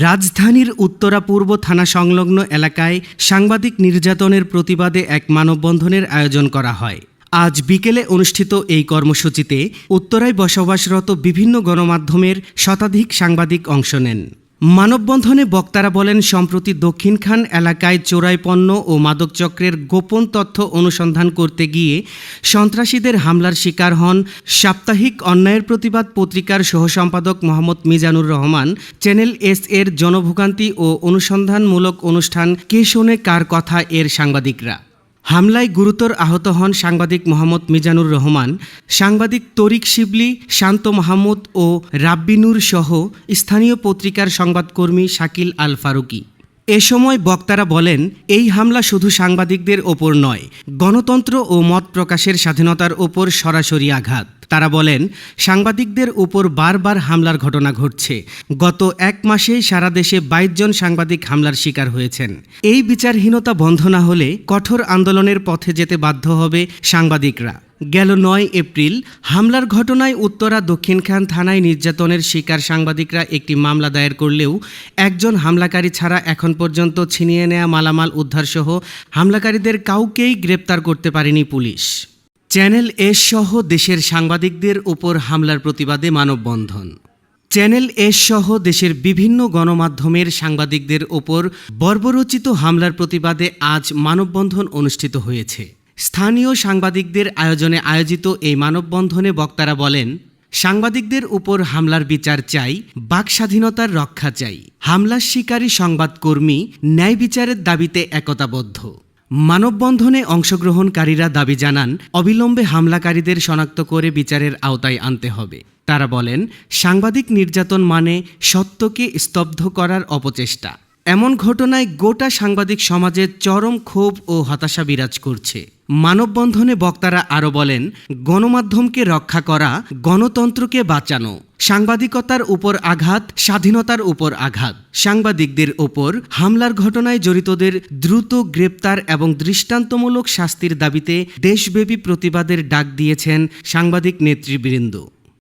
রাজধানীর উত্তরা পূর্ব থানা সংলগ্ন এলাকায় সাংবাদিক নির্যাতনের প্রতিবাদে এক মানববন্ধনের আয়োজন করা হয়। আজ বিকেলে অনুষ্ঠিত এই কর্মসূচিতে উত্তরায় বসবাসরত বিভিন্ন গণমাধ্যমের শতাধিক সাংবাদিক অংশ নেন। মানববন্ধনে বক্তারা বলেন, সম্প্রতি দক্ষিণখান এলাকায় চোরাই পণ্য ও মাদক চক্রের গোপন তথ্য অনুসন্ধান করতে গিয়ে সন্ত্রাসীদের হামলার শিকার হন সাপ্তাহিক অন্যায়ের প্রতিবাদ পত্রিকার সহসম্পাদক মোহাম্মদ মিজানুর রহমান। চ্যানেল এস এর জনভোগান্তি ও অনুসন্ধানমূলক অনুষ্ঠান কে শোনে কার কথা এর সাংবাদিকরা। হামলায় গুরুতর আহত হন সাংবাদিক মোহাম্মদ মিজানুর রহমান, সাংবাদিক তরিক শিবলি, শান্ত মাহমুদ ও রাব্বিনুর সহ স্থানীয় পত্রিকার সংবাদকর্মী শাকিল আল ফারুকি। এ সময় বক্তারা বলেন, এই হামলা শুধু সাংবাদিকদের ওপর নয়, গণতন্ত্র ও মত প্রকাশের স্বাধীনতার ওপর সরাসরি আঘাত। তারা বলেন, সাংবাদিকদের উপর বারবার হামলার ঘটনা ঘটছে। গত এক মাসেই সারা দেশে বাইশ জন সাংবাদিক হামলার শিকার হয়েছেন। এই বিচারহীনতা বন্ধ না হলে কঠোর আন্দোলনের পথে যেতে বাধ্য হবে সাংবাদিকরা। গেল নয় এপ্রিল, হামলার ঘটনায় উত্তরা দক্ষিণখান থানায় নির্যাতনের শিকার সাংবাদিকরা একটি মামলা দায়ের করলেও একজন হামলাকারী ছাড়া এখন পর্যন্ত ছিনিয়ে নেওয়া মালামাল উদ্ধারসহ হামলাকারীদের কাউকেই গ্রেপ্তার করতে পারেনি পুলিশ। চ্যানেল এস সহ দেশের সাংবাদিকদের উপর হামলার প্রতিবাদে মানববন্ধন। চ্যানেল এস সহ দেশের বিভিন্ন গণমাধ্যমের সাংবাদিকদের ওপর বর্বরচিত হামলার প্রতিবাদে আজ মানববন্ধন অনুষ্ঠিত হয়েছে। স্থানীয় সাংবাদিকদের আয়োজনে আয়োজিত এই মানববন্ধনে বক্তারা বলেন, সাংবাদিকদের উপর হামলার বিচার চাই, বাক স্বাধীনতার রক্ষা চাই। হামলার শিকারী সংবাদকর্মী ন্যায় বিচারের দাবিতে একতাবদ্ধ। মানববন্ধনে অংশগ্রহণকারীরা দাবি জানান, অবিলম্বে হামলাকারীদের শনাক্ত করে বিচারের আওতায় আনতে হবে। তারা বলেন, সাংবাদিক নির্যাতন মানে সত্যকে স্তব্ধ করার অপচেষ্টা। এমন ঘটনায় গোটা সাংবাদিক সমাজে চরম ক্ষোভ ও হতাশা বিরাজ করছে। মানববন্ধনে বক্তারা আরও বলেন, গণমাধ্যমকে রক্ষা করা, গণতন্ত্রকে বাঁচানো, সাংবাদিকতার উপর আঘাত, স্বাধীনতার উপর আঘাত। সাংবাদিকদের ওপর হামলার ঘটনায় জড়িতদের দ্রুত গ্রেপ্তার এবং দৃষ্টান্তমূলক শাস্তির দাবিতে দেশব্যাপী প্রতিবাদের ডাক দিয়েছেন সাংবাদিক নেতৃবৃন্দ।